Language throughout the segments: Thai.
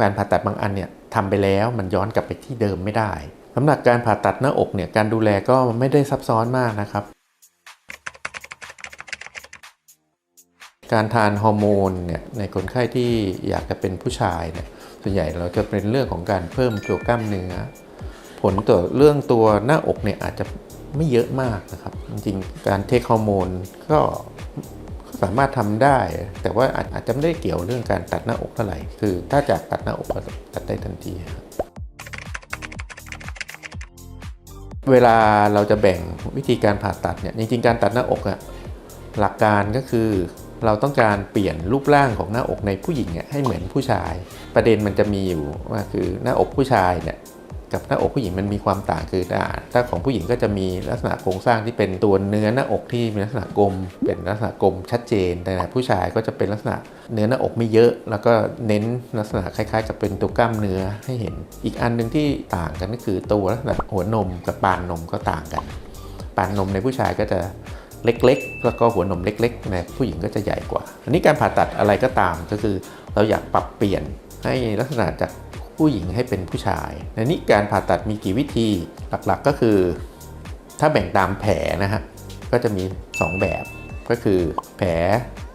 การผ่าตัดบางอันเนี่ยทำไปแล้วมันย้อนกลับไปที่เดิมไม่ได้สำหรับการผ่าตัดหน้าอกเนี่ยการดูแลก็ไม่ได้ซับซ้อนมากนะครับ การทานฮอร์โมนเนี่ยในคนไข้ที่อยากจะเป็นผู้ชายเนี่ยส่วนใหญ่เราจะเป็นเรื่องของการเพิ่มตัวกล้ามเนื้อ ผลต่อเรื่องตัวหน้าอกเนี่ยอาจจะไม่เยอะมากนะครับ จริงๆการเทคฮอร์โมนก็ สามารถทำได้ แต่ว่าอาจจะไม่ได้เกี่ยวเรื่องการตัดหน้าอกเท่าไหร่ คือถ้าจากตัดหน้าอกก็ตัดได้ทันทีครับเวลาเราจะแบ่งวิธีการผ่าตัดเนี่ยจริงๆการตัดหน้าอกอะหลักการก็คือ เราต้องการเปลี่ยนรูปร่างของหน้าอกในผู้หญิงเนี่ยให้เหมือนผู้ชาย ประเด็นมันจะมีอยู่ว่าคือหน้าอกผู้ชายเนี่ย กับหน้าอกผู้หญิงมันมีความต่างคือถ้าของผู้หญิงก็จะมีลักษณะโครงสร้างที่เป็นตัวเนื้อหน้าอกที่มีลักษณะกลม เป็นลักษณะกลมชัดเจน แต่ผู้ชายก็จะเป็นลักษณะเนื้อหน้าอกไม่เยอะ แล้วก็เน้นลักษณะคล้ายๆ กับเป็นตัวกล้ามเนื้อให้เห็น อีกอันหนึ่งที่ต่างกันก็คือตัวลักษณะหัวนมกับปานนมก็ต่างกัน ปานนมในผู้ชายก็จะเล็กๆ แล้วก็หัวนมเล็กๆในผู้หญิงก็จะใหญ่กว่า อันนี้การผ่าตัดอะไรก็ตามก็คือเราอยากปรับเปลี่ยนให้ลักษณะจาก ผู้หญิงให้เป็นผู้ชายในนี้การผ่าตัดมีกี่วิธีหลักๆก็คือ ถ้าแบ่งตามแผลนะฮะก็จะมี 2 แบบก็คือแผล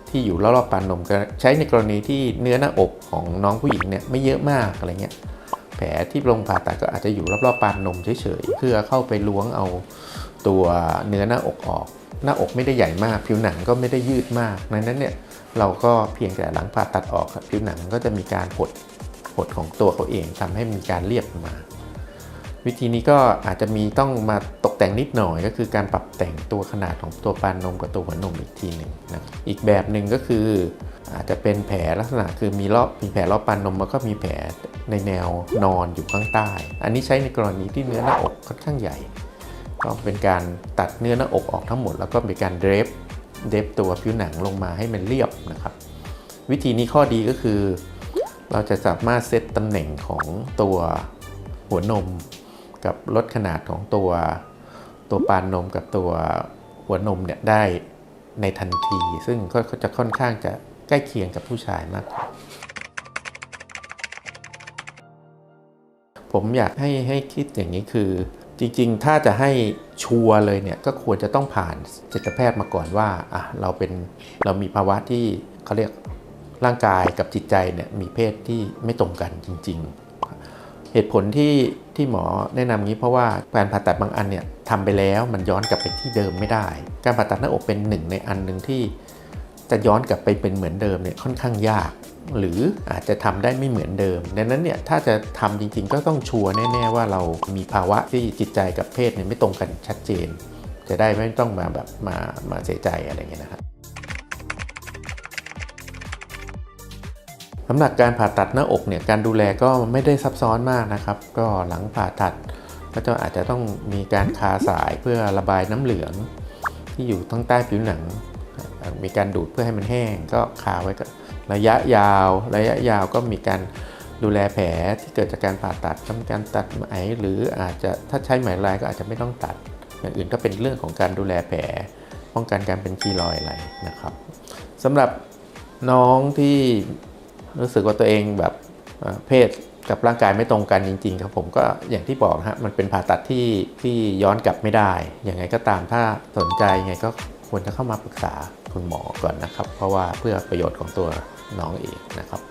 ที่อยู่รอบๆปานนมก็ใช้ในกรณีที่เนื้อหน้าอกของน้องผู้หญิงเนี่ยไม่เยอะมากอะไรเงี้ยแผลที่ลงผ่าตัดก็อาจจะอยู่รอบๆปานนมเฉยๆเพื่อเข้าไปล้วงเอาตัวเนื้อหน้าอกออก หน้าอกไม่ได้ใหญ่มาก ผิวหนังก็ไม่ได้ยืดมากดังนั้นเนี่ยเราก็เพียงแต่หลังผ่าตัดออกผิวหนังก็จะมีการหด ดของตัวเขาเองทำให้มีการเรียบมา วิธีนี้ก็อาจจะมีต้องมาตกแต่งนิดหน่อย ก็คือการปรับแต่งตัวขนาดของตัวปานนมกับตัวหัวนมอีกทีหนึ่งนะอีกแบบหนึ่งก็คืออาจจะเป็นแผลลักษณะคือมีรอบมีแผลรอบปานนมแล้วก็มีแผลในแนวนอนอยู่ข้างใต้ อันนี้ใช้ในกรณีที่เนื้อหน้าอกค่อนข้างใหญ่ ก็เป็นการตัดเนื้อหน้าอกออกทั้งหมด แล้วก็เป็นการเดรฟเดฟตัวผิวหนังลงมาให้มันเรียบนะครับ วิธีนี้ข้อดีก็คือ เราจะสามารถเซตตำแหน่งของตัวหัวนม กับลดขนาดของตัวตัวปานนมกับตัวหัวนมเนี่ยได้ในทันที ซึ่งก็จะค่อนข้างจะใกล้เคียงกับผู้ชายมากกว่าผมอยากให้ให้คิดอย่างนี้คือ จริงๆ ถ้าจะให้ชัวร์เลยเนี่ยก็ควรจะต้องผ่านจิตแพทย์มาก่อนว่าอะเราเป็นเรามีภาวะที่เขาเรียก ร่างกายกับจิตใจเนี่ยมีเพศที่ไม่ตรงกันจริง ๆ เหตุผลที่ที่หมอแนะนำงี้เพราะว่าการผ่าตัดบางอันเนี่ยทำไปแล้วมันย้อนกลับไปที่เดิมไม่ได้ การผ่าตัดหน้าอกเป็นหนึ่งในอันหนึ่งที่จะย้อนกลับไปเป็นเหมือนเดิมเนี่ยค่อนข้างยาก หรืออาจจะทำได้ไม่เหมือนเดิม ดังนั้นเนี่ยถ้าจะทำจริงๆ ก็ต้องชัวร์แน่ๆว่าเรามีภาวะที่จิตใจกับเพศเนี่ยไม่ตรงกันชัดเจน จะได้ไม่ต้องมาแบบมามาเสียใจอะไรเงี้ยนะครับ สำหรับการผ่าตัดหน้าอกเนี่ยการดูแลก็ไม่ได้ซับซ้อนมากนะครับ ก็หลังผ่าตัดก็จะอาจจะต้องมีการคาสายเพื่อระบายน้ำเหลือง ที่อยู่ทั้งใต้ผิวหนัง มีการดูดเพื่อให้มันแห้ง ก็คาไว้กระยะยาว ระยะยาวก็มีการดูแลแผลที่เกิดจากการผ่าตัดทำการตัดไหมหรืออาจจะถ้าใช้ไหมลายก็อาจจะไม่ต้องตัด อย่างอื่นก็เป็นเรื่องของการดูแลแผล ป้องกันการเป็นคีรอยอะไรนะครับสำหรับน้องที่ รู้สึกว่าตัวเองแบบเพศกับร่างกายไม่ตรงกันจริง ๆ ครับผมก็อย่างที่บอกฮะมันเป็นผ่าตัดที่ที่ย้อนกลับไม่ได้ยังไงก็ตามถ้าสนใจยังไงก็ควรจะเข้ามาปรึกษาคุณหมอก่อนนะครับ เพราะว่าเพื่อประโยชน์ของตัวน้องเองนะครับ